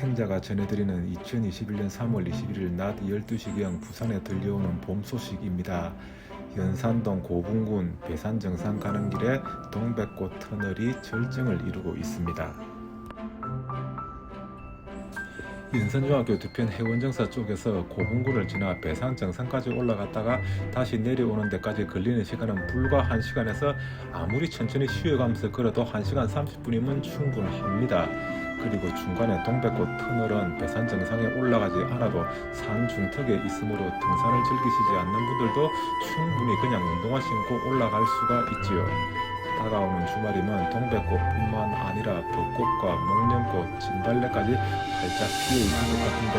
행자가 전해드리는 2021년 3월 21일 낮 12시경 부산에 들려오는 봄 소식입니다. 연산동 고분군 배산 정상 가는 길에 동백꽃 터널이 절정을 이루고 있습니다. 인선중학교 뒤편 해원정사 쪽에서 고분군을 지나 배산 정상까지 올라갔다가 다시 내려오는 데까지 걸리는 시간은 불과 1시간에서 아무리 천천히 쉬어가면서 걸어도 1시간 30분이면 충분합니다. 그리고 중간에 동백꽃 터널은 배산 정상에 올라가지 않아도 산 중턱에 있으므로 등산을 즐기시지 않는 분들도 충분히 그냥 운동화 신고 올라갈 수가 있지요. 다가오는 주말이면 동백꽃뿐만 아니라 벚꽃과 목련꽃, 진달래까지 활짝 피어 있을 것 같은데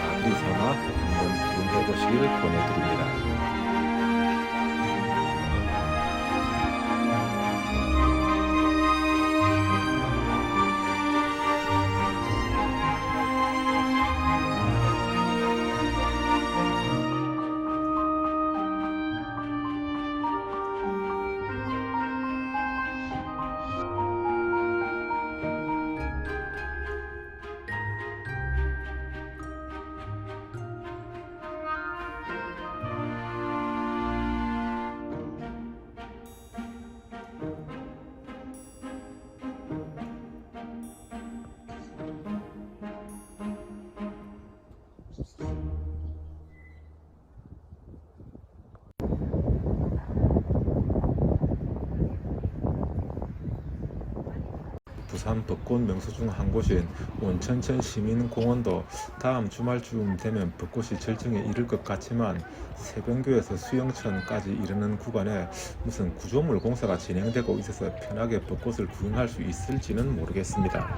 아들이 삼아 한번 구경해 보시길 권해드립니다. 부산 벚꽃 명소 중 한 곳인 온천천 시민공원도 다음 주말쯤 되면 벚꽃이 절정에 이를 것 같지만 세변교에서 수영천까지 이르는 구간에 무슨 구조물 공사가 진행되고 있어서 편하게 벚꽃을 구경할 수 있을지는 모르겠습니다.